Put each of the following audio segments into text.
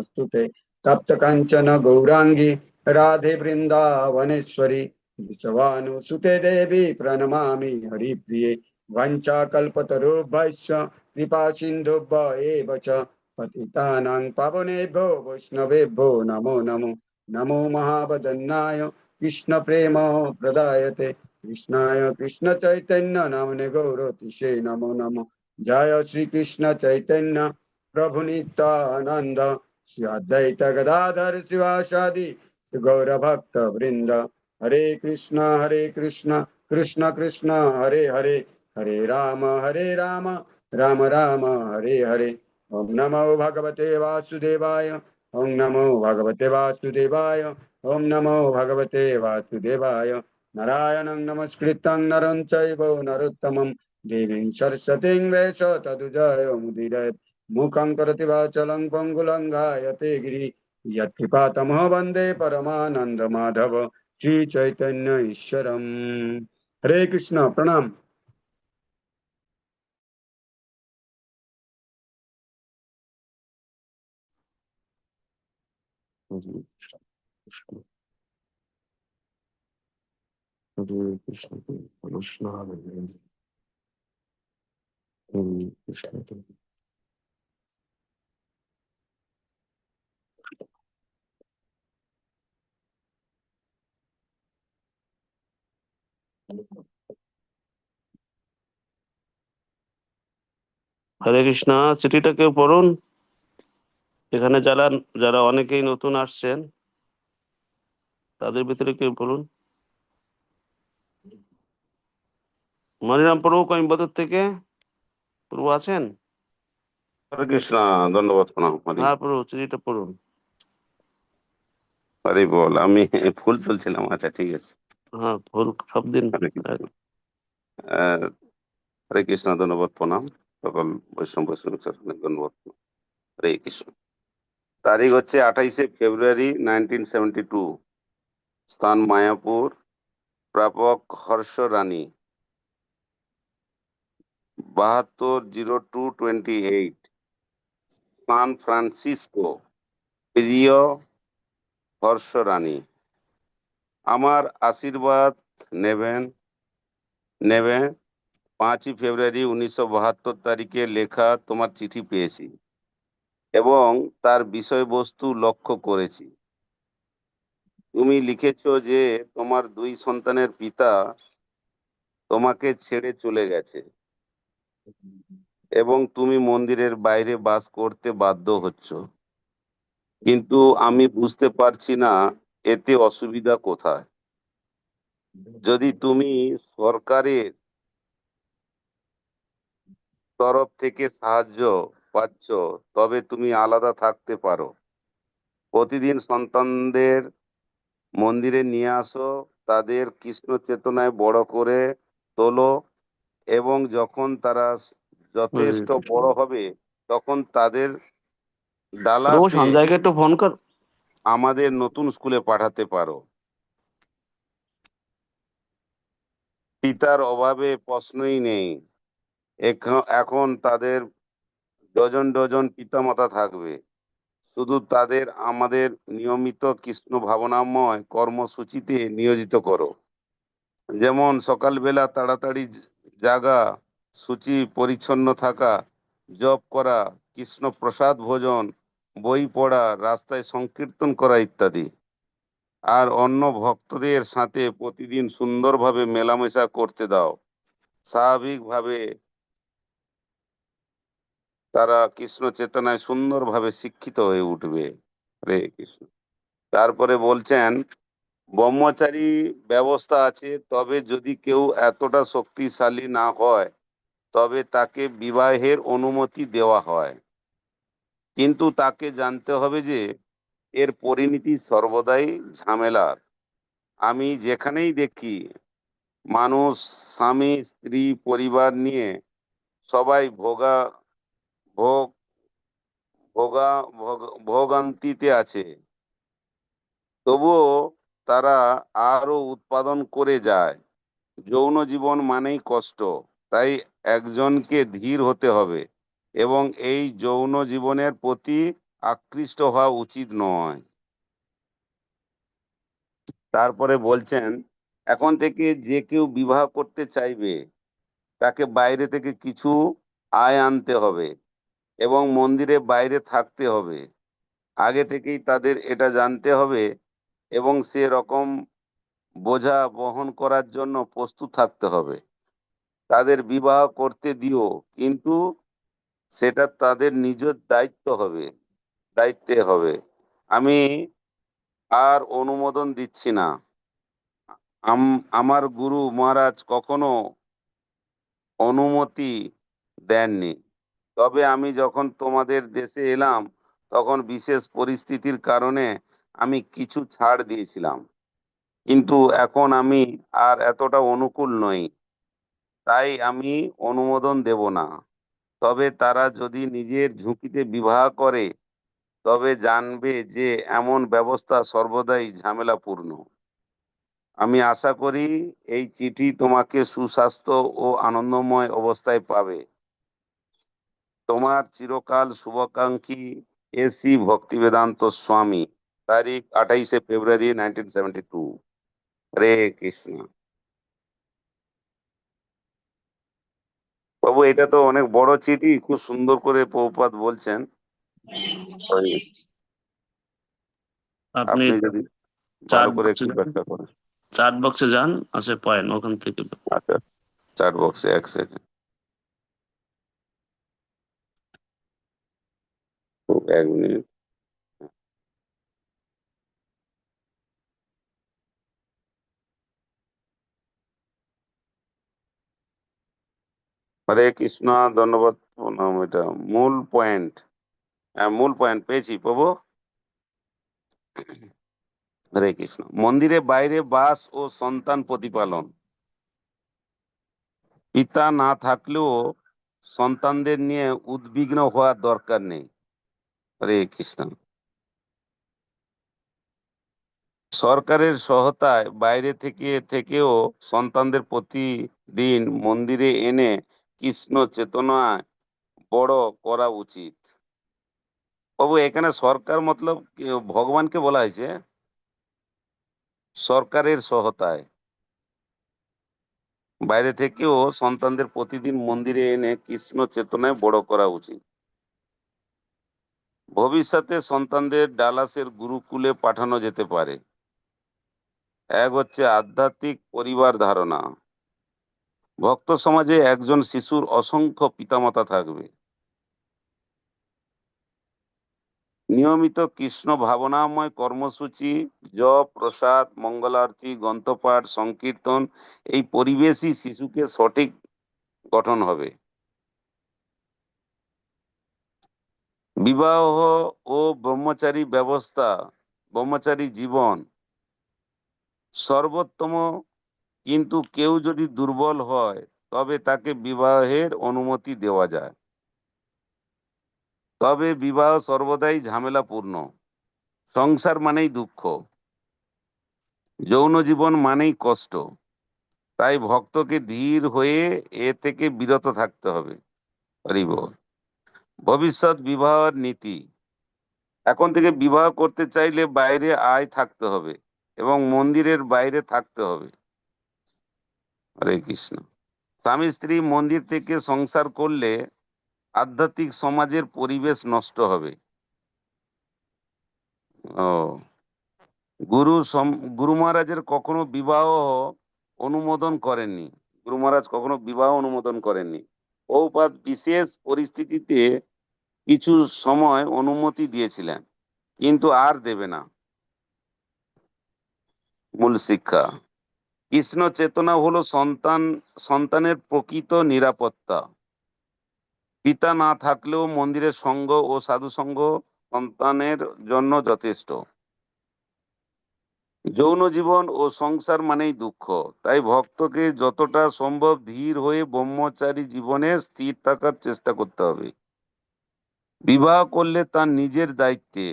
नमोऽस्तु ते। तप्त काञ्चन गौराङ्गी राधे वृन्दावनेश्वरी विश्वानुसुते देवी, प्रणमामि हरिप्रिये। वञ्चाकल्पतरुभ्यश्च कृपा एव च। पतितानां पावनेभ्यो वैष्णवेभ्यो नमो नमो। नमो महावदन्नाय कृष्णप्रेम प्रदायते। कृष्णाय कृष्णचैतन्य नामने गौरतिशे नमो नमो। जय श्रीकृष्ण चैतन्य प्रभु नित्यानन्द श्री अद्वैत गदाधर शिवासादि गौरभक्त वृंद हरे कृष्ण हरे कृष्ण कृष्ण कृष्ण हरे हरे हरे राम हरे राम राम राम हरे हरे ओम नमो भगवते वासुदेवाय ओम नमो भगवते वासुदेवाय ओम नमो भगवते वासुदेवाय नारायणं नमस्कृतं नरं चैव नरोत्तमं देवीं सरस्वतीं वेश तदुजय मुदीरयत् मुखं करति वाचलं पङ्गुलङ्घायते गिरि। यत्कृपातमः वंदे परमानन्दमाधव श्रीचैतन्य ईश्वरम्। हरे कृष्ण, प्रणाम। कृष्ण कृष्ण कृष्ण। Hare হরে কৃষ্ণ চিঠিটা কেউ পড়ুন? এখানে যারা যারা অনেকেই নতুন আসছেন তাদের ভিতরে কেউ পড়ুন? মনিরাম প্রভু থেকে প্রভু আছেন? হরে কৃষ্ণ ধন্যবাদ প্রণাম হ্যাঁ প্রভু চিঠিটা পড়ুন। হরি বল আমি ফুল তুলছিলাম আচ্ছা ঠিক আছে। হ্যাঁ ভুল সব দিন হরে কৃষ্ণ। ধন্যবাদ প্রণাম। সকল বৈষ্ণব বৈষ্ণব ধন্যবাদ হরে কৃষ্ণ। তারিখ হচ্ছে আঠাইশে ফেব্রুয়ারি নাইনটিন সেভেন্টি টু স্থান মায়াপুর। প্রাপক হর্ষ রানী বাহাত্তর zero two twenty eight San Francisco. প্রিয় হর্ষ রানী আমার আশীর্বাদ নেবেন নেবেন। পাঁচই ফেব্রুয়ারি উনিশশো বাহাত্তর তারিখে লেখা তোমার চিঠি পেয়েছি এবং তার বিষয়বস্তু লক্ষ্য করেছি। তুমি লিখেছ যে তোমার দুই সন্তানের পিতা তোমাকে ছেড়ে চলে গেছে এবং তুমি মন্দিরের বাইরে বাস করতে বাধ্য হচ্ছ। কিন্তু আমি বুঝতে পারছি না এতে অসুবিধা কোথায়? যদি তুমি সরকারের তরফ থেকে সাহায্য পাচ্ছ তবে তুমি আলাদা থাকতে পারো। প্রতিদিন সন্তানদের মন্দিরে নিয়ে আসো তাদের কৃষ্ণ চেতনায় বড় করে তোলো এবং যখন তারা যথেষ্ট বড় হবে তখন তাদের ডালা একটু ফোন কর। আমাদের নতুন স্কুলে পাঠাতে পারো। পিতার অভাবে প্রশ্নই নেই। এখ- এখন তাদের ডজন ডজন পিতামাতা থাকবে। শুধু তাদের আমাদের নিয়মিত কৃষ্ণ ভাবনাময় কর্মসূচিতে নিয়োজিত করো। যেমন সকালবেলা তাড়াতাড়ি জাগা, সূচি পরিচ্ছন্ন থাকা, জপ করা কৃষ্ণ প্রসাদ ভোজন বই পড়া, রাস্তায় সংকীর্তন করা ইত্যাদি। আর অন্য ভক্তদের সাথে প্রতিদিন সুন্দরভাবে মেলামেশা করতে দাও। স্বাভাবিকভাবে তারা কৃষ্ণ চেতনায় সুন্দরভাবে শিক্ষিত হয়ে উঠবে। রে কৃষ্ণ। তারপরে বলছেন, ব্রহ্মচারী ব্যবস্থা আছে, তবে যদি কেউ এতটা শক্তিশালী না হয়, তবে তাকে বিবাহের অনুমতি দেওয়া হয়। কিন্তু তাকে জানতে হবে যে এর পরিণতি সর্বদাই ঝামেলার। আমি যেখানেই দেখি মানুষ, স্বামী, স্ত্রী, পরিবার নিয়ে সবাই ভোগা, ভোগ, ভোগা, ভোগ- ভোগান্তিতে আছে। তবুও তারা আরও উৎপাদন করে যায়। যৌন জীবন মানেই কষ্ট, তাই একজনকে ধীর হতে হবে। এবং এই যৌন জীবনের প্রতি আকৃষ্ট হওয়া উচিত নয়। তারপরে বলছেন, এখন থেকে যে কেউ বিবাহ করতে চাইবে, তাকে বাইরে থেকে কিছু আয় আনতে হবে এবং মন্দিরে বাইরে থাকতে হবে। আগে থেকেই তাদের এটা জানতে হবে এবং সে রকম বোঝা বহন করার জন্য প্রস্তুত থাকতে হবে। তাদের বিবাহ করতে দিও, কিন্তু সেটা তাদের নিজের দায়িত্ব হবে, দায়িত্বে হবে। আমি আর অনুমোদন দিচ্ছি না। আম- আমার গুরু মহারাজ কখনো অনুমতি দেননি। তবে আমি যখন তোমাদের দেশে এলাম, তখন বিশেষ পরিস্থিতির কারণে আমি কিছু ছাড় দিয়েছিলাম। কিন্তু এখন আমি আর এতটা অনুকূল নই। তাই আমি অনুমোদন দেব না। তবে তারা যদি নিজের ঝুঁকিতে বিবাহ করে, তবে জানবে যে এমন ব্যবস্থা সর্বদাই ঝামেলাপূর্ণ। আমি আশা করি এই চিঠি তোমাকে সুস্বাস্থ্য ও আনন্দময় অবস্থায় পাবে। তোমার চিরকাল শুভাকাঙ্ক্ষী এসি ভক্তিবেদান্ত স্বামী। তারিখ আঠাইশে ফেব্রুয়ারি nineteen seventy two Hare Krishna. বাবু এটা তো অনেক বড় চিঠি খুব সুন্দর করে প্রভুপাত বলছেন। আপনি যদি চার ভালো করে একটু ব্যাখ্যা করেন। চার্ট বক্সে যান আছে পয়েন্ট ওখান থেকে। আচ্ছা চার বক্সে এক সেকেন্ড এক মিনিট। হরে কৃষ্ণ, ধন্যবাদ, প্রণাম, এটা মূল পয়েন্ট হ্যাঁ মূল পয়েন্ট পেয়েছি, প্রভু। হরে কৃষ্ণ। মন্দিরে বাইরে বাস ও সন্তান প্রতিপালন। পিতা না থাকলেও সন্তানদের নিয়ে উদ্বিগ্ন হওয়ার দরকার নেই। হরে কৃষ্ণ। সরকারের সহায়তায় বাইরে থেকে, থেকেও সন্তানদের প্রতিদিন মন্দিরে এনে কৃষ্ণ চেতনায় বড় করা উচিত। বাবু, এখানে সরকার মতলব ভগবানকে বলা হয়েছে, সরকারের সহায়তায়। বাইরে থেকেও সন্তানদের প্রতিদিন মন্দিরে এনে কৃষ্ণ চেতনায় বড় করা উচিত। ভবিষ্যতে সন্তানদের ডালাসের গুরুকুলে পাঠানো যেতে পারে। এক হচ্ছে আধ্যাত্মিক পরিবার ধারণা। ভক্ত সমাজে একজন শিশুর অসংখ্য পিতামাতা থাকবে। নিয়মিত কৃষ্ণ ভাবনাময় কর্মসূচি, জপ, প্রসাদ, মঙ্গলারতি, গ্রন্থপাঠ, সংকীর্তন, এই পরিবেশই শিশুকে সঠিক গঠন হবে। বিবাহ ও ব্রহ্মচারী ব্যবস্থা, ব্রহ্মচারী জীবন সর্বোত্তম কিন্তু কেউ যদি দুর্বল হয়, তবে তাকে বিবাহের অনুমতি দেওয়া যায়। তবে বিবাহ সর্বদাই ঝামেলাপূর্ণ। সংসার মানেই দুঃখ। যৌন জীবন মানেই কষ্ট। তাই ভক্তকে ধীর হয়ে এ থেকে বিরত থাকতে হবে। হরি বল। ভবিষ্যৎ বিবাহের নীতি। এখন থেকে বিবাহ করতে চাইলে বাইরে আয় থাকতে হবে এবং মন্দিরের বাইরে থাকতে হবে। হরে কৃষ্ণ। স্বামী স্ত্রী মন্দির থেকে সংসার করলে আধ্যাত্মিক সমাজের পরিবেশ নষ্ট হবে। ও, গুরু গুরু মহারাজের কখনো বিবাহ অনুমোদন করেননি। গুরু মহারাজ কখনো বিবাহ অনুমোদন করেননি। বহুপাত বিশেষ পরিস্থিতিতে কিছু সময় অনুমতি দিয়েছিলেন, কিন্তু আর দেবে না। মূল শিক্ষা। কৃষ্ণ চেতনা হলো সন্তান, সন্তানের প্রকৃত নিরাপত্তা। পিতা না থাকলেও মন্দিরের সঙ্গ ও সাধু সঙ্গ সন্তানের জন্য যথেষ্ট। যৌন জীবন ও সংসার মানেই দুঃখ। তাই ভক্তকে যতটা সম্ভব ধীর হয়ে ব্রহ্মচারী জীবনে স্থির থাকার চেষ্টা করতে হবে। বিবাহ করলে তার নিজের দায়িত্বে,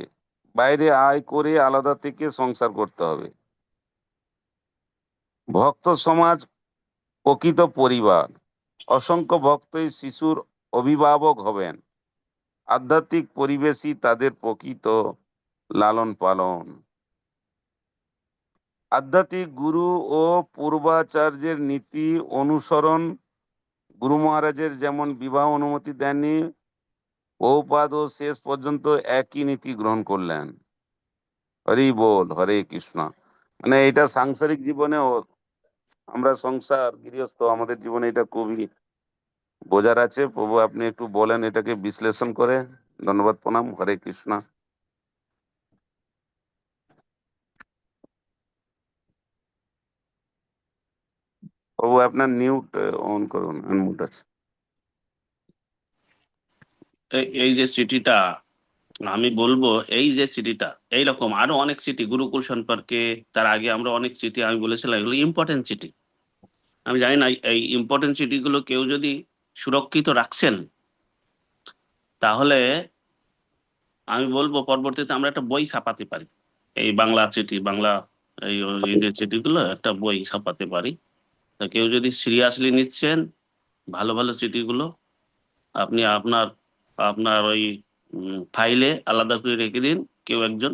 বাইরে আয় করে আলাদা থেকে সংসার করতে হবে। ভক্ত সমাজ, প্রকৃত পরিবার। অসংখ্য ভক্তই শিশুর অভিভাবক হবেন। আধ্যাত্মিক পরিবেশই তাদের প্রকৃত লালন পালন। আধ্যাত্মিক গুরু ও পূর্বাচার্যের নীতি অনুসরণ, গুরু মহারাজের যেমন বিবাহ অনুমতি দেননি, বহুপাদ ও শেষ পর্যন্ত একই নীতি গ্রহণ করলেন। হরি বল, হরে কৃষ্ণ। মানে এটা সাংসারিক জীবনেও আমরা সংসার, গৃহস্থ, আমাদের জীবনে এটা খুবই বোঝার আছে। প্রভু, আপনি একটু বলেন এটাকে বিশ্লেষণ করে। ধন্যবাদ, প্রণাম। হরে কৃষ্ণ। প্রভু, আপনার নিউট অন করুন আনমিউট আছে। এই- এই যে চিঠিটা আমি বলব, এই যে চিঠিটা এইরকম আরও অনেক চিঠি গুরুকুল সম্পর্কে তার আগে আমরা অনেক চিঠি আমি বলেছিলাম, এগুলো ইম্পর্টেন্ট চিঠি আমি জানি না, এই ইম্পর্টেন্ট চিঠিগুলো কেউ যদি সুরক্ষিত রাখছেন, তাহলে আমি বলব পরবর্তীতে আমরা একটা বই ছাপাতে পারি। এই বাংলা চিঠি বাংলা এই যে চিঠিগুলো একটা বই ছাপাতে পারি। তা কেউ যদি সিরিয়াসলি নিচ্ছেন, ভালো ভালো চিঠিগুলো আপনি আপনার আপনার ওই ফাইলে আলাদা করে রেখে দিন কেউ একজন।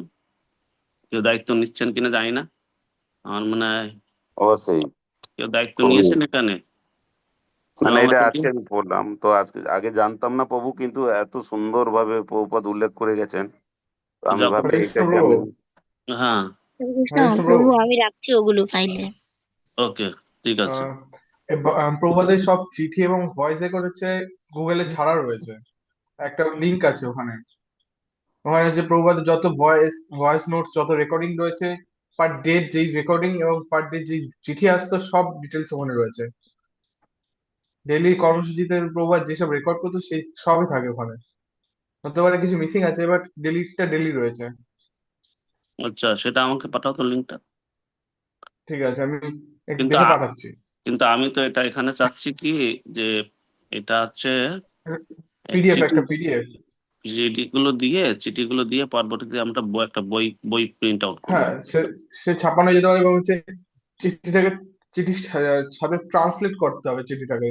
কেউ দায়িত্ব নিচ্ছেন কিনা জানি না। আমার মনে হয় অবশ্যই। কেউ দায়িত্ব নিয়েছেন এখানে। মানে এটা আজকে আমি পড়লাম তো আজকে আগে জানতাম না প্রভু কিন্তু এত সুন্দর ভাবে প্রভুপাদ উল্লেখ করে গেছেন। আমি আমি হ্যাঁ। হ্যাঁ, প্রভু। আমি রাখছি ওগুলো ফাইলে ওকে ঠিক আছে। প্রভুপাদের সব চিঠি এবং ভয়েস রেকর্ড হচ্ছে গুগলে ছাড়া রয়েছে। একটা লিংক আছে ওখানে। ওখানে যে প্রভুপাদের যত ভয়েস ভয়েস নোটস যত রেকর্ডিং রয়েছে পার ডেট যেই রেকর্ডিং এবং পার ডে যেই চিঠি আসতো সব ডিটেলস ওখানে রয়েছে। ডেইলি কর্মসূচিতে প্রভুপাদ যেসব রেকর্ড করতো সেই সবই থাকে ওখানে। হতে পারে কিছু মিসিং আছে বাট ডেলিটা ডেলি রয়েছে। আচ্ছা সেটা আমাকে পাঠাও তো লিঙ্কটা ঠিক আছে আমি কিন্তু পাঠাচ্ছি। কিন্তু আমি তো এটা এখানে চাচ্ছি কি যে এটা হচ্ছে পিডিএফ একটা পিডিএফ চিঠিগুলো দিয়ে চিঠিগুলো দিয়ে পরবর্তীতে আমরা বই- একটা বই বই প্রিন্ট আউট হ্যাঁ সে সে ছাপানো যেতে পারে এবং হচ্ছে চিঠিটাকে চিঠির সা- সাথে ট্রান্সলেট করতে হবে চিঠিটাকে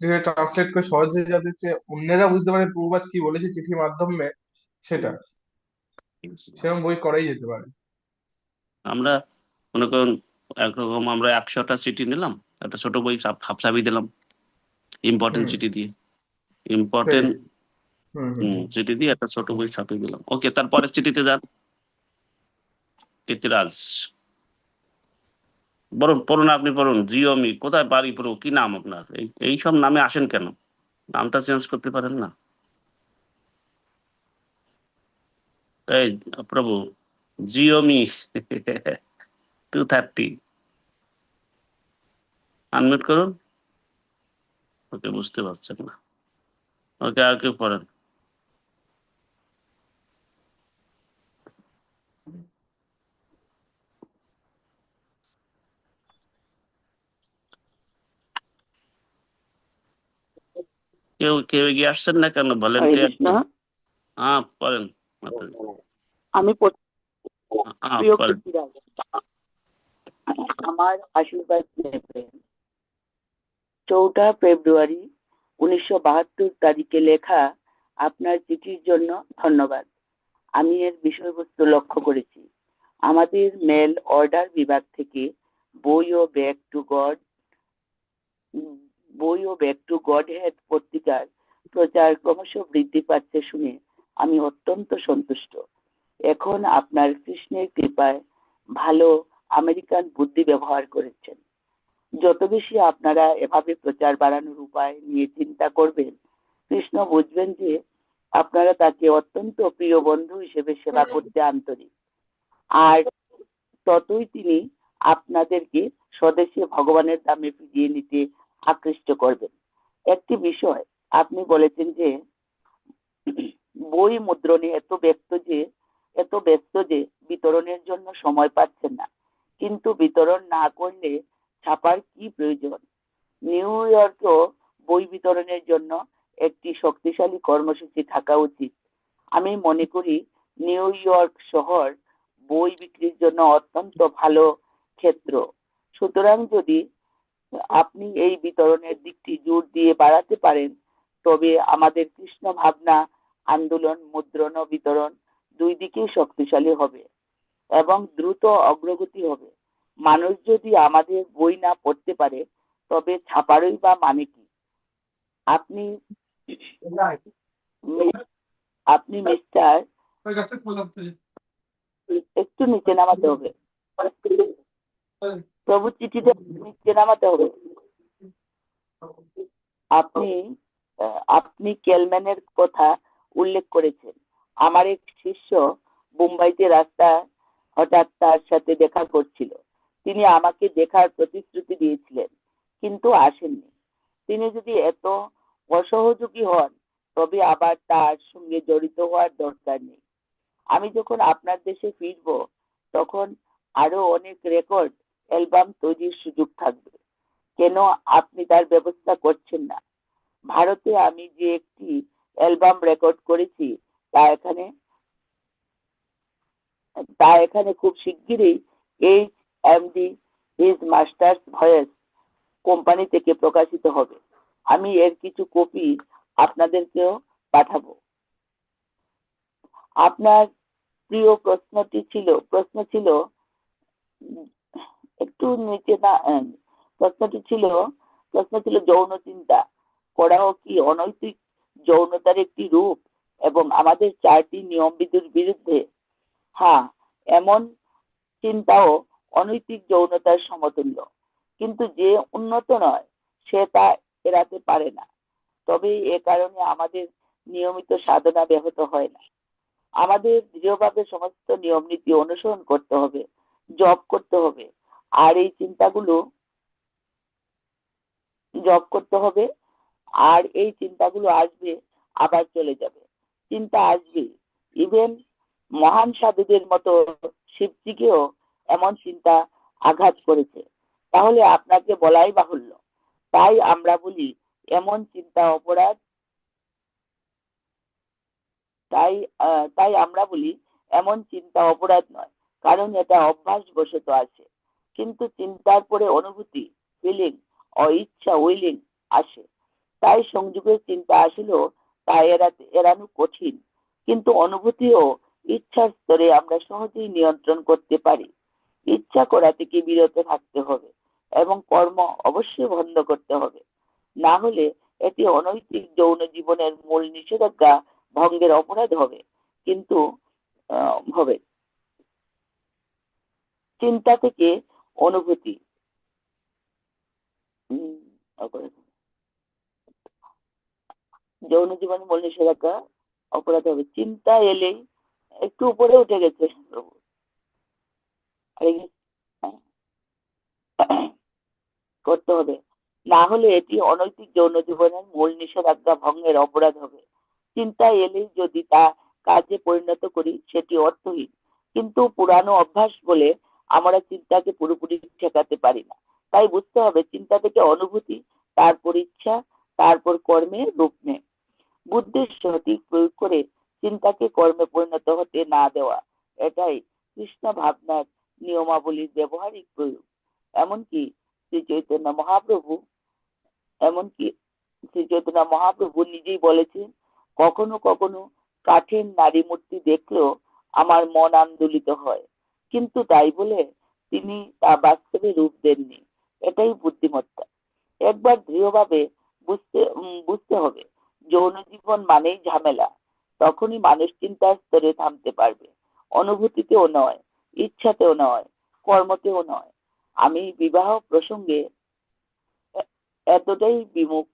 চিঠিটা ট্রান্সলেট করে সহজে যাতে অন্যেরা বুঝতে পারে প্রভুপাদ কি বলেছে চিঠির মাধ্যমে সেটা সেরকম বই করাই যেতে পারে আমরা মনে করুন একরকম আমরা একশোটা চিঠি নিলাম একটা ছোট বই হাফসাবি দিলাম ইম্পর্টেন্ট চিঠি দিয়ে ইম্পর্টেন্ট। চিঠি দিয়ে একটা ছোট বই ছাপিয়ে দিলাম। ওকে তারপরের চিঠিতে যান। কীর্তিরাজ বরং পড়ুন আপনি পড়ুন। জিওমি কোথায় বাড়ি পড়ো কি নাম আপনার? এই সব নামে আসেন কেন? নামটা চেঞ্জ করতে পারেন না। এই প্রভু জিওমি টু থার্টি আনমিউট করুন। ওকে বুঝতে পারছেন না। ওকে আর কেউ পড়েন কেউ কেউ এগিয়ে আসছেন না কেন? ভলেন্টিয়ার হ্যাঁ পড়েন। আমি আমার আশীর্বাদ চৌঠা ফেব্রুয়ারি উনিশশো বাহাত্তর তারিখে লেখা আপনার চিঠির জন্য ধন্যবাদ। আমি এর বিষয়বস্তু লক্ষ্য করেছি। আমাদের মেল অর্ডার বিভাগ থেকে বই ও ব্যাক টু গড বই ও ব্যাক টু গড হেড পত্রিকার প্রচার ক্রমশ বৃদ্ধি পাচ্ছে শুনে আমি অত্যন্ত সন্তুষ্ট। এখন আপনার কৃষ্ণের কৃপায় ভালো আমেরিকান বুদ্ধি ব্যবহার করেছেন। যত বেশি আপনারা এভাবে প্রচার বাড়ানোর উপায় নিয়ে চিন্তা করবেন কৃষ্ণ বুঝবেন যে আপনারা তাকে অত্যন্ত প্রিয় বন্ধু হিসেবে সেবা করতে আন্তরিক। আর ততই তিনি আপনাদেরকে স্বদেশে ভগবানের দামে ফিরিয়ে নিতে আকৃষ্ট করবেন। একটি বিষয় আপনি বলেছেন যে বই মুদ্রণে এত ব্যস্ত যে এত ব্যস্ত যে বিতরণের জন্য সময় পাচ্ছেন না। কিন্তু বিতরণ না করলে ছাপার কি প্রয়োজন? নিউ ইয়র্কেও বই বিতরণের জন্য একটি শক্তিশালী কর্মসূচি থাকা উচিত। আমি মনে করি নিউ ইয়র্ক শহর বই বিক্রির জন্য অত্যন্ত ভালো ক্ষেত্র। সুতরাং যদি আপনি এই বিতরণের দিকটি জোর দিয়ে বাড়াতে পারেন, তবে আমাদের কৃষ্ণ ভাবনা, আন্দোলন, মুদ্রণ ও বিতরণ দুই দিকেই শক্তিশালী হবে এবং দ্রুত অগ্রগতি হবে। মানুষ যদি আমাদের বই না পড়তে পারে, তবে ছাপারই বা মানে কি? আপনি আপনি মিস্টার একটু নিচে নামাতে হবে। প্রভু চিঠিতে নিচে নামাতে হবে। আপনি আপনি কেলম্যানের কথা উল্লেখ করেছেন। আমার এক শিষ্য মুম্বাইতে রাস্তা হঠাৎ তার সাথে দেখা করছিল। তিনি আমাকে দেখার প্রতিশ্রুতি দিয়েছিলেন, কিন্তু আসেননি। তিনি যদি এত অসহযোগী হন, তবে আবার তার সঙ্গে জড়িত হওয়ার দরকার নেই। আমি যখন আপনার দেশে ফিরব, তখন আরও অনেক রেকর্ড, অ্যালবাম তৈরির সুযোগ থাকবে। কেন আপনি তার ব্যবস্থা করছেন না? ভারতে আমি যে একটি অ্যালবাম রেকর্ড করেছি, তা এখানে তা এখানে খুব শিগগিরই H M V His Master's Voice company থেকে প্রকাশিত হবে। আমি এর কিছু কপি আপনাদেরকেও পাঠাবো। আপনার প্রিয় প্রশ্নটি ছিল, প্রশ্ন ছিল, একটু নিচে না প্রশ্নটি ছিল, প্রশ্ন ছিল যৌন চিন্তা। করাও কি অনৈতিক, যৌনতার একটি রূপ এবং আমাদের চারটি নিয়ম বিধির বিরুদ্ধে? হ্যাঁ এমন চিন্তাও অনৈতিক যৌনতার সমতুল্য। কিন্তু যে উন্নত নয়, সে তা এড়াতে পারে না। তবে এ কারণে আমাদের নিয়মিত সাধনা ব্যাহত হয় না। আমাদের দৃঢ়ভাবে সমস্ত নিয়ম নীতি অনুসরণ করতে হবে জব করতে হবে। আর এই চিন্তাগুলো জব করতে হবে, আর এই চিন্তাগুলো আসবে, আবার চলে যাবে। চিন্তা আসবে। ইভেন মহান সাধুদের মতো শিবজিকেও এমন চিন্তা আঘাত করেছে। তাহলে আপনাকে বলাই বাহুল্য। তাই আমরা বলি, এমন চিন্তা অপরাধ। তাই তাই আমরা বলি, এমন চিন্তা অপরাধ নয়। কারণ এটা অভ্যাসবশত আছে। কিন্তু চিন্তার পরে অনুভূতি ফিলিং ও ইচ্ছা উইলিং আসে। তাই সংযোগের চিন্তা আসলেও তা এড়াতে, এড়ানো কঠিন। কিন্তু অনুভূতি ও ইচ্ছার স্তরে আমরা সহজেই নিয়ন্ত্রণ করতে পারি। ইচ্ছা করা থেকে বিরত থাকতে হবে এবং কর্ম অবশ্যই বন্ধ করতে হবে। না হলে এটি অনৈতিক যৌন জীবনের মূল নিষেধাজ্ঞা ভঙ্গের অপরাধ হবে, কিন্তু হবে। চিন্তা থেকে অনুভূতি। যৌন জীবন মূল নিষেধাজ্ঞা অপরাধ হবে। চিন্তা এলেই একটু উপরে উঠে গেছে। প্রভু। করতে হবে না হলে এটি অনৈতিক যৌন জীবনের মূল নিষেধাজ্ঞা ভঙ্গের অপরাধ হবে চিন্তা এলেই যদি তা কাজে পরিণত করি সেটি অর্থহীন কিন্তু পুরানো অভ্যাস বলে আমরা চিন্তাকে পুরোপুরি ঠেকাতে পারি না তাই বুঝতে হবে চিন্তা থেকে অনুভূতি তারপর ইচ্ছা তারপর কর্মে রূপ নেয় বুদ্ধির সঠিক প্রয়োগ করে চিন্তাকে কর্মে পরিণত হতে না দেওয়া এটাই কৃষ্ণ ভাবনার নিয়মাবলীর ব্যবহারিক প্রয়োগ। এমনকি শ্রী চৈতন্য মহাপ্রভু, এমনকি শ্রী চৈতন্য মহাপ্রভু নিজেই বলেছেন, কখনো কখনো কাঠের নারী মূর্তি দেখলেও আমার মন আন্দোলিত হয়। কিন্তু তাই বলে তিনি তা বাস্তবে রূপ দেননি। এটাই বুদ্ধিমত্তা। একবার দৃঢ়ভাবে বুঝতে বুঝতে হবে, যৌন জীবন মানেই ঝামেলা। তখনই মানুষ চিন্তার স্তরে থামতে পারবে। অনুভূতিতেও নয়। ইচ্ছাতেও নয়, কর্মতেও নয়। আমি বিবাহ প্রসঙ্গে এতটাই বিমুখ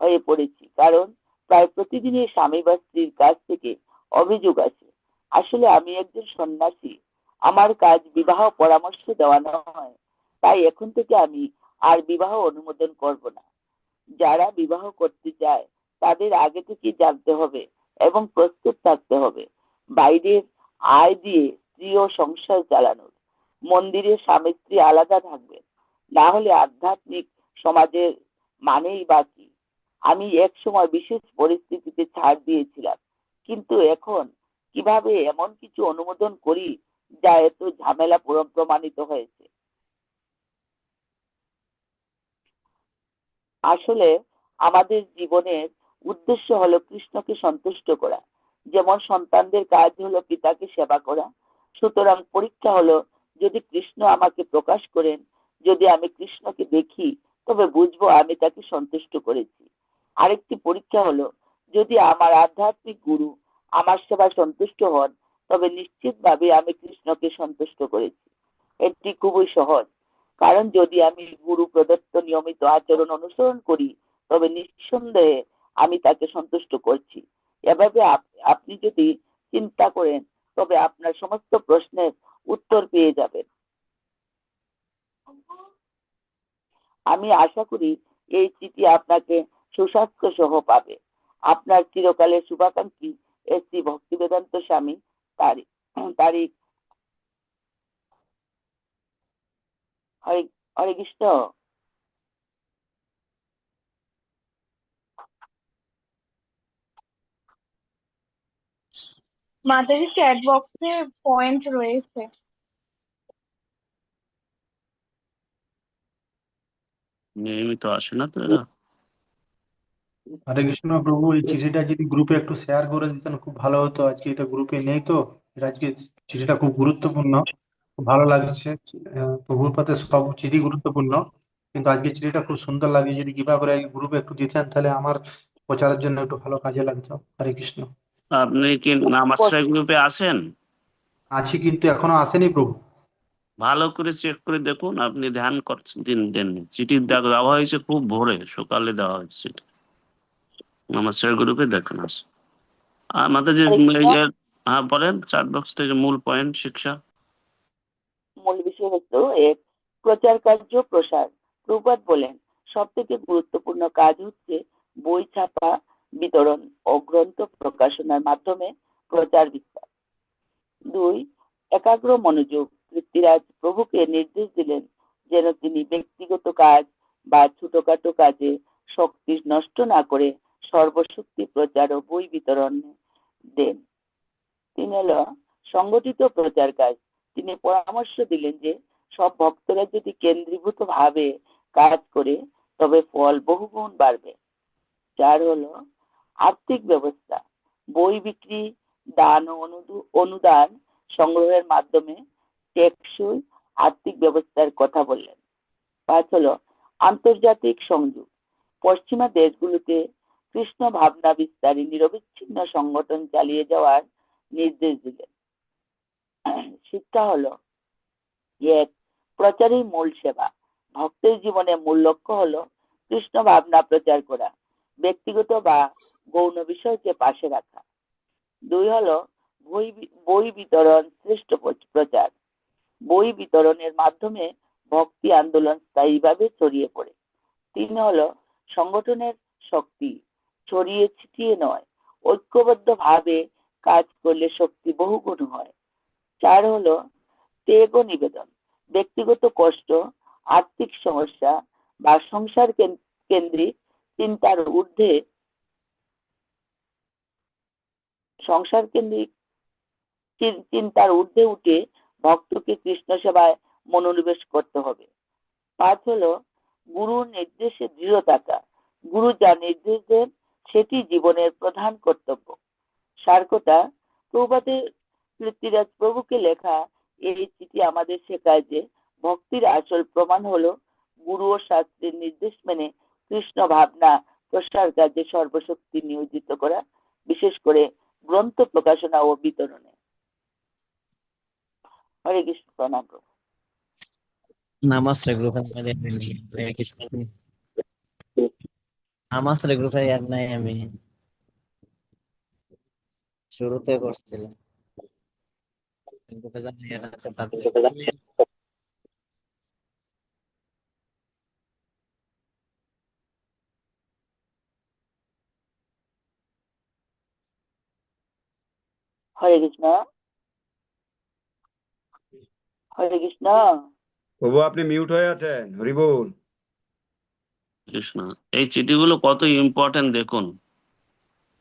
হয়ে পড়েছি, কারণ প্রায় প্রতিদিনই স্বামী বা স্ত্রীর কাছ থেকে অভিযোগ আছে আসলে আমি একজন সন্ন্যাসী, আমার কাজ বিবাহ পরামর্শ দেওয়া নয়, তাই এখন থেকে আমি আর বিবাহ অনুমোদন করব না। যারা বিবাহ করতে চায়, তাদের আগে থেকে জানতে হবে এবং প্রস্তুত থাকতে হবে। বাইরের আয় দিয়ে স্ত্রী ও সংসার চালানোর। মন্দিরে স্বামী স্ত্রী আলাদা থাকবে না হলে আধ্যাত্মিক সমাজের মানেই বা কি? আমি এক সময় বিশেষ পরিস্থিতিতে ছাড় দিয়েছিলাম। কিন্তু এখন কীভাবে এমন কিছু অনুমোদন করি যা এত ঝামেলা পুরো প্রমাণিত হয়েছে? আসলে আমাদের জীবনের উদ্দেশ্য হলো কৃষ্ণকে সন্তুষ্ট করা। যেমন সন্তানদের কাজ হলো পিতাকে সেবা করা সুতরাং পরীক্ষা হলো, যদি কৃষ্ণ আমাকে প্রকাশ করেন, যদি আমি কৃষ্ণকে দেখি, তবে বুঝব আমি তাকে সন্তুষ্ট করেছি। আরেকটি পরীক্ষা হলো, যদি আমার আধ্যাত্মিক গুরু আমার সেবায় সন্তুষ্ট হন, তবে নিশ্চিতভাবে আমি কৃষ্ণকে সন্তুষ্ট করেছি। এটি খুবই সহজ। কারণ যদি আমি গুরু প্রদত্ত নিয়মিত আচরণ অনুসরণ করি, তবে নিঃসন্দেহে আমি তাকে সন্তুষ্ট করছি। এভাবে আপনি যদি চিন্তা করেন তবে আপনার সমস্ত প্রশ্নের উত্তর পেয়ে যাবেন। আমি আশা করি এই চিঠি আপনাকে সুস্বাস্থ্য সহ পাবে। আপনার চিরকালের শুভাকাঙ্ক্ষী এস শ্রী ভক্তি বেদান্ত স্বামী, তারিখ তারিখ, হরে হরে কৃষ্ণ। মাতাজি চ্যাট বক্সে পয়েন্ট রয়েছে। নিয়মিত আসে না তো হরে কৃষ্ণ প্রভু এই চিঠিটা যদি গ্রুপে একটু শেয়ার করে দিতেন খুব ভালো হতো। আজকে এটা গ্রুপে নেই তো আজকে চিঠিটা খুব গুরুত্বপূর্ণ খুব ভালো লাগছে। আহ, প্রভুর পথে সব চিঠি গুরুত্বপূর্ণ কিন্তু আজকে চিঠিটা খুব সুন্দর লাগে। যদি কৃপা করে গ্রুপে একটু দিতেন তাহলে আমার প্রচারের জন্য একটু ভালো কাজে লাগতো। হরে কৃষ্ণ। আপনি কি নামাশ্রয় গ্রুপে আসেন আছি কিন্তু এখনও আসেনি প্রভু। ভালো করে চেক করে দেখুন আপনি ধ্যান করছেন দিন দেন চিঠি দেওয়া হয়েছে খুব ভোরে সকালে দেওয়া হয়েছে নামাশ্রয় গ্রুপে দেখুন আসে। আমাদের যে হ্যাঁ বলেন চার বক্স থেকে মূল পয়েন্ট শিক্ষা। মূল বিষয় হচ্ছে এক প্রচার কার্য প্রসার। প্রভুপাদ বলেন সব থেকে গুরুত্বপূর্ণ কাজ হচ্ছে বই ছাপা বিতরণ ও গ্রন্থ প্রকাশনার মাধ্যমে প্রচার বিস্তার। দুই, একাগ্র মনোযোগ। পৃথ্বীরাজ প্রভুকে নির্দেশ দিলেন যেন তিনি ব্যক্তিগত কাজ বা ছোটখাটো কাজে শক্তি নষ্ট না করে সর্বশক্তি প্রচার ও বই বিতরণ দেন। তিন হলো, সংগঠিত প্রচার কাজ। তিনি পরামর্শ দিলেন যে সব ভক্তরা যদি কেন্দ্রীভূত ভাবে কাজ করে, তবে ফল বহুগুণ বাড়বে। চার হলো আর্থিক ব্যবস্থা, বই বিক্রি, দান ও অনুদু- অনুদান সংগ্রহের মাধ্যমে টেকসই আর্থিক ব্যবস্থার কথা বললেন। পাঁচ হলো, আন্তর্জাতিক সংযোগ। পশ্চিমা দেশগুলোতে কৃষ্ণ ভাবনা বিস্তারী নিরবিচ্ছিন্ন সংগঠন চালিয়ে যাওয়ার নির্দেশ দিলেন। শিক্ষা হলো, এক প্রচারই মূল সেবা। ভক্তের জীবনে মূল লক্ষ্য হলো কৃষ্ণ ভাবনা প্রচার করা। ব্যক্তিগত বা গৌণ বিষয়কে পাশে রাখা। দুই হলো, বই বই বিতরণ শ্রেষ্ঠ প্র- প্রচার। বই বিতরণের মাধ্যমে ভক্তি আন্দোলন স্থায়ীভাবে ছড়িয়ে পড়ে। তিন হলো, সংগঠনের শক্তি ছড়িয়ে ছিটিয়ে নয় ঐক্যবদ্ধ ভাবে কাজ করলে শক্তি বহুগুণ হয়। চার হলো, ত্যাগ নিবেদন, ব্যক্তিগত কষ্ট, আর্থিক সমস্যা বা সংসার কেন- কেন্দ্রিক চিন্তার ঊর্ধ্বে সংসার কেন্দ্রিক চিন- চিন্তার ঊর্ধ্বে উঠে ভক্তকে কৃষ্ণ সেবায় মনোনিবেশ করতে হবে। পাঁচ হলো, গুরুর নির্দেশে দৃঢ় থাকা। গুরু যা নির্দেশ দেন, সেটি জীবনের প্রধান কর্তব্য। সার কথা প্রভুপাদের পৃথ্বীরাজ প্রভুকে লেখা এই চিঠি আমাদের শেখায় যে, ভক্তির আসল প্রমাণ হলো, গুরু ও শাস্ত্রের নির্দেশ মেনে কৃষ্ণ ভাবনা প্রসার কাজে সর্বশক্তি নিয়োজিত করা, বিশেষ করে গ্রন্থ প্রকাশনা ও বিতরণে। হরে কৃষ্ণ প্রণাম নেই। আমি শুরুতে করছিলাম গ্রুপে জানি এর আছে তাদের হরে কৃষ্ণ হরে কৃষ্ণ প্রভু আপনি মিউট হয়ে আছেন। হরিবুল কৃষ্ণ এই চিঠিগুলো কত ইম্পর্টেন্ট দেখুন।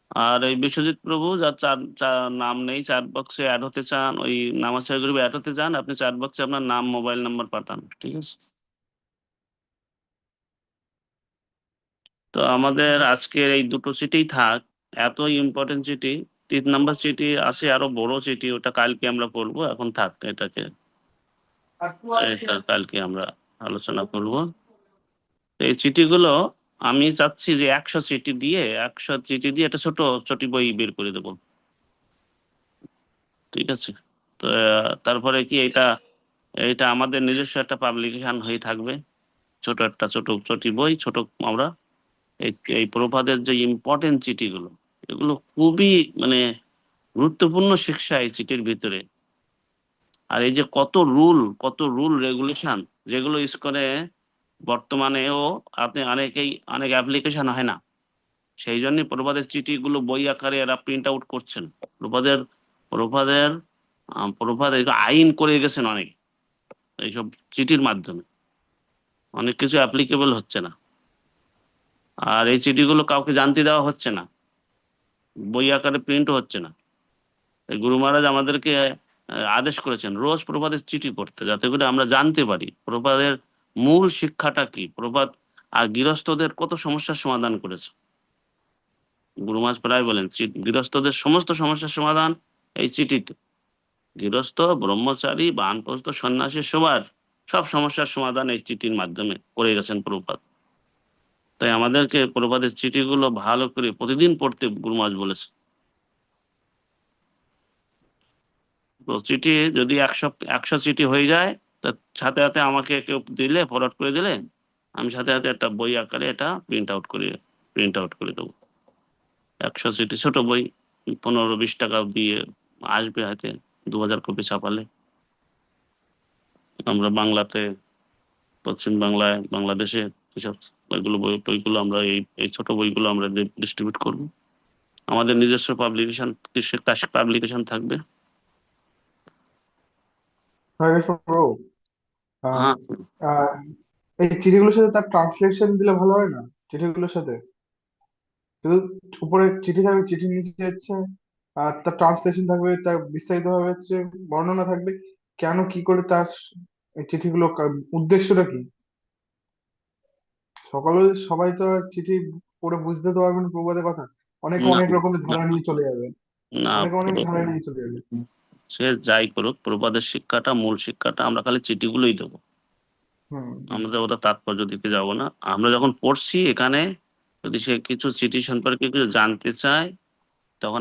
আর এই বিশ্বজিৎ প্রভু যার চার চা- নাম নেই চার বক্সে অ্যাড হতে চান ওই নামাশ্রয় গ্রুপে অ্যাড হতে চান আপনি চার বক্সে আপনার নাম মোবাইল নাম্বার পাঠান ঠিক আছে? তো আমাদের আজকের এই দুটো চিঠিই থাক এত ইম্পর্টেন্ট চিঠি। তিন নম্বর চিঠি আছে আরও বড় চিঠি, ওটা কালকে আমরা করব এখন থাক এটাকে। এটা কালকে আমরা আলোচনা করব। এই চিঠিগুলো আমি চাচ্ছি যে একশো চিঠি দিয়ে, একশো চিঠি দিয়ে একটা ছোট ছোট বই বের করে দেবো। ঠিক আছে? তো, তারপরে কি এটা এটা আমাদের নিজস্ব একটা পাবলিকেশন হয়ে থাকবে। ছোট একটা ছোট ছোট বই, ছোট আমরা এই প্রভাদের যে ইম্পর্টেন্ট চিঠিগুলো এগুলো খুবই মানে গুরুত্বপূর্ণ শিক্ষা এই চিঠির ভিতরে। আর এই যে কত রুল কত রুল রেগুলেশন, যেগুলো ইসকনে বর্তমানেও আপনি অনেকেই, অনেক অ্যাপ্লিকেশন হয় না। সেই জন্য প্রভাদের চিঠিগুলো বই আকারে এরা প্রিন্ট আউট করছেন। প্রভাত এই যে আইন করে গেছেন অনেক। এইসব চিঠির মাধ্যমে। অনেক কিছু অ্যাপ্লিকেবল হচ্ছে না। আর এই চিঠিগুলো কাউকে জানতে দেওয়া হচ্ছে না। বই আকারে প্রিন্টও হচ্ছে না। গুরু মহারাজ আমাদেরকে আদেশ করেছেন, রোজ প্রভাতের চিঠি পড়তে, যাতে করে আমরা জানতে পারি প্রভাতের মূল শিক্ষাটা কি, প্রভাত আর গৃহস্থদের কত সমস্যার সমাধান করেছে। গুরু মহারাজ প্রায় বলেন গৃহস্থদের সমস্ত সমস্যার সমাধান এই চিঠিতে। গৃহস্থ, ব্রহ্মচারী, বানপ্রস্থ, সন্ন্যাসী, সবার সব সমস্যার সমাধান এই চিঠির মাধ্যমে করে গেছেন প্রভুপাত তাই আমাদেরকে প্রভাতের চিঠিগুলো ভালো করে প্রতিদিন পড়তে গুরু মহারাজ বলেছে। তো চিঠি যদি একশো একশো চিঠি হয়ে যায়, তা সাথে সাথে আমাকে কেউ দিলে ফরওয়ার্ড করে দিলে, আমি সাথে সাথে একটা বই আকারে এটা প্রিন্ট আউট করে প্রিন্ট আউট করে দেবো। একশো চিঠি, ছোট বই, পনেরো, বিশ টাকা দিয়ে আসবে হাতে দু হাজার কপি ছাপালে। আমরা বাংলাতে, পশ্চিম বাংলায়, বাংলাদেশে এসব বইগুলো বইগুলো আমরা এই এই ছোট বইগুলো আমরা ডিস্ট্রিবিউট করব। আমাদের নিজস্ব পাবলিকেশন পাবলিকেশন থাকবে। আহ, হ্যাঁ। এই চিঠিগুলোর সাথে তার ট্রান্সলেশন দিলে ভালো হয় না? চিঠিগুলোর সাথে? শুধু উপরে চিঠি থাকবে চিঠির নিচে হচ্ছে আর তার ট্রান্সলেশন থাকবে তার বিস্তারিত ভাবে হচ্ছে বর্ণনা থাকবে। কেন কি করে তার চিঠিগুলো উদ্দেশ্যটা কি? সকলে সবাই তো আর চিঠি পড়ে বুঝতে তো পারবে না প্রবাদের কথা। অনেকে অনেক রকমের ধারা নিয়ে চলে যাবে। না অনেকে অনেক ধারা নিয়ে চলে যাবে। সে যাই করুক প্রবাদের শিক্ষাটা মূল শিক্ষাটা আমরা খালি চিঠিগুলোই দেবো। আমরা ওটা তাৎপর্য দিতে যাব না। আমরা যখন পড়ছি এখানে যদি সে কিছু চিঠি সম্পর্কে কিছু জানতে চায় তখন